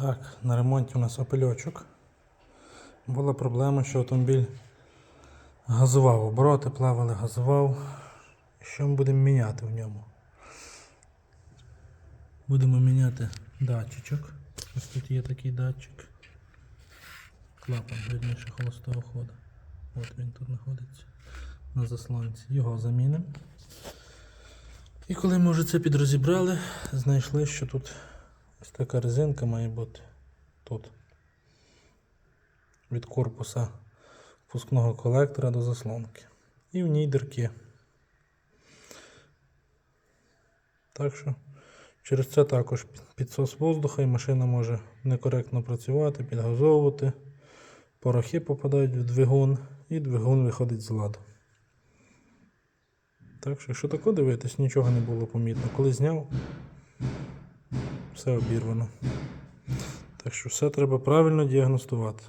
Так, на ремонті у нас опельочок. Була проблема, що автомобіль газував, обороти плавали, газував. Що ми будемо міняти в ньому? Будемо міняти датчичок. Ось тут є такий датчик. Клапан, видніше холостого ходу. От він тут знаходиться на заслонці. Його замінимо. І коли ми вже це підрозібрали, знайшли, що тут ось така резинка має бути тут. Від корпуса впускного колектора до заслонки. І в ній дирки. Так що через це також підсос воздуха і машина може некоректно працювати, підгазовувати. Порохи попадають в двигун і двигун виходить з ладу. Так що, якщо тако дивитись, нічого не було помітно. Коли зняв, все обірвано. Так що все треба правильно діагностувати.